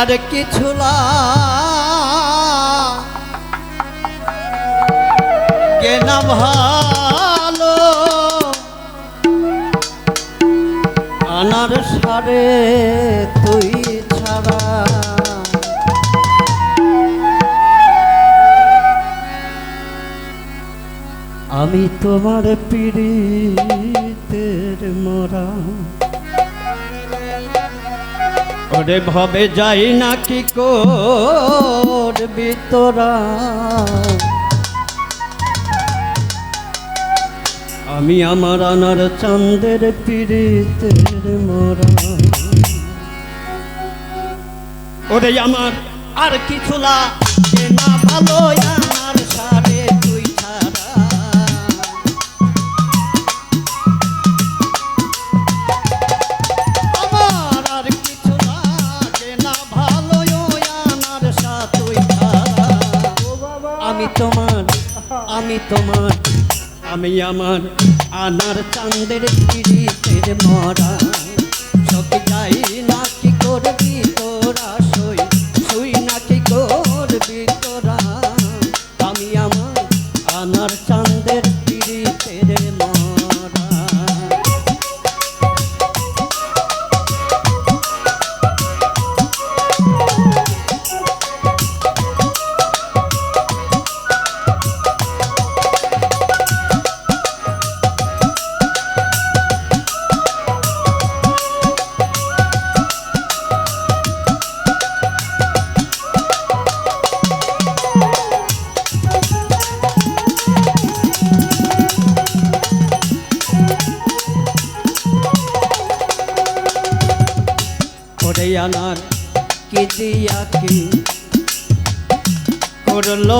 আর কিছু কেনা ভালো আনার সারে তুই ছাড়া। আমি তোমার পিড়িতের মরা। ওরে ভবে যাই না কি করবি তোরা? আমি আমার আনার চাঁদের পিড়িতের মরা। ওরে আমার আর কিছু না ভালো তোমার আমি আমার আনার চাঁদের পিড়িতের মরা। সব যাই না কি করবি? আনার কি দিয়া কি করল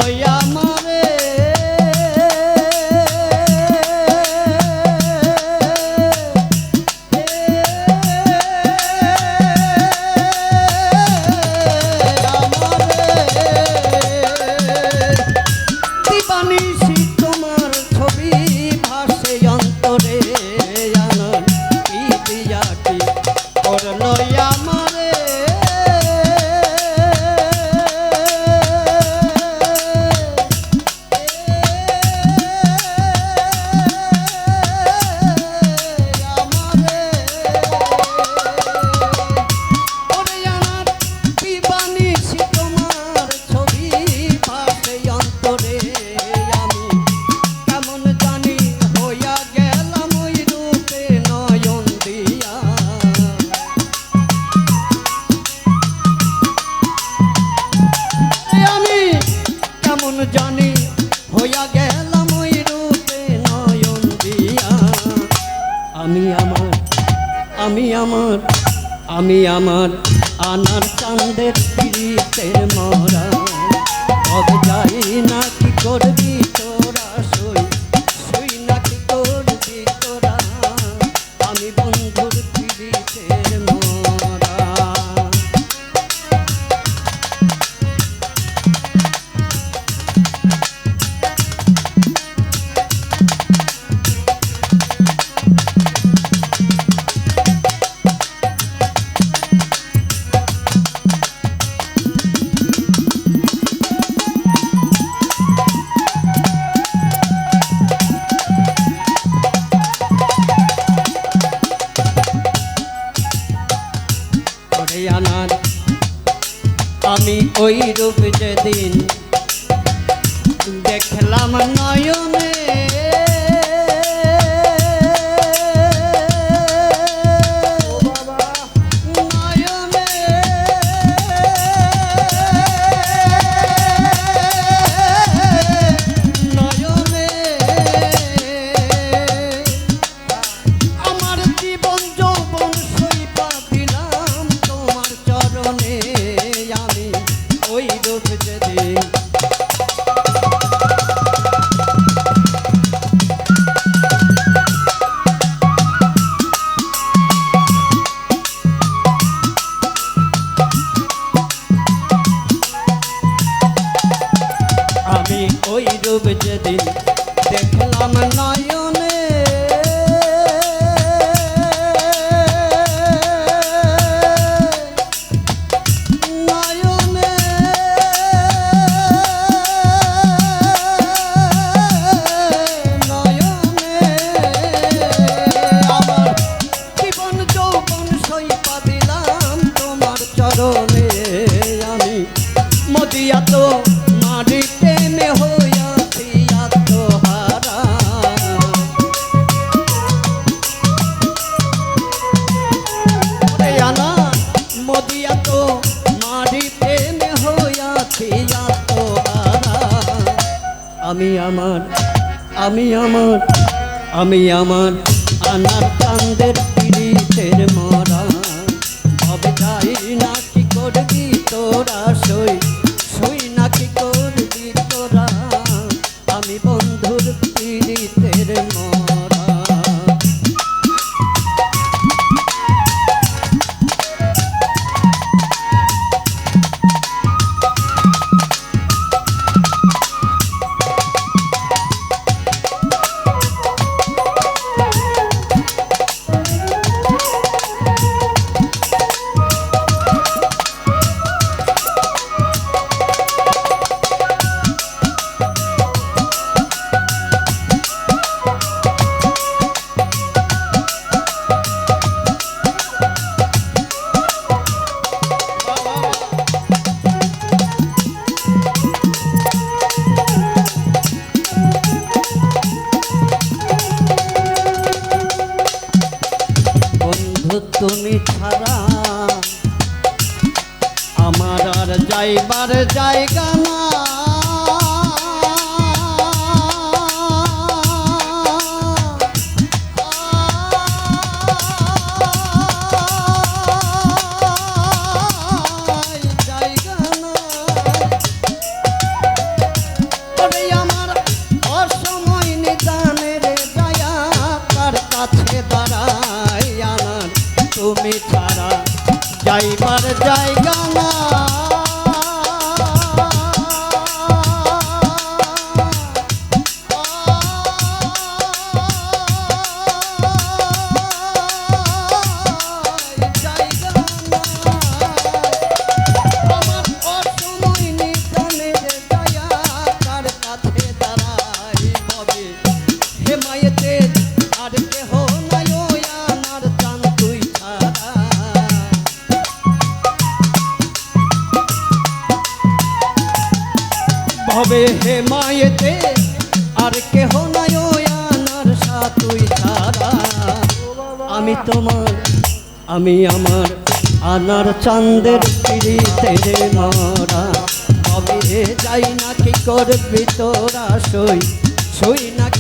আমি আমার আমি আমার আনার চাঁদের পিড়িতের মরা। কবে যাই না কি করবি তোরা সই ওই রূপ যেদিন দেখলাম নয়নে আমি আমার আমি আমার আমি আমার আনার কান্দের তুমি ছাড়া আমার আর যাইবার জায়গা না আর আমি তোমার, আমি আমার আনার চাঁদের পিড়িতে রে মারা। কবে যাই না কি করবি তোরা সই সই নাকি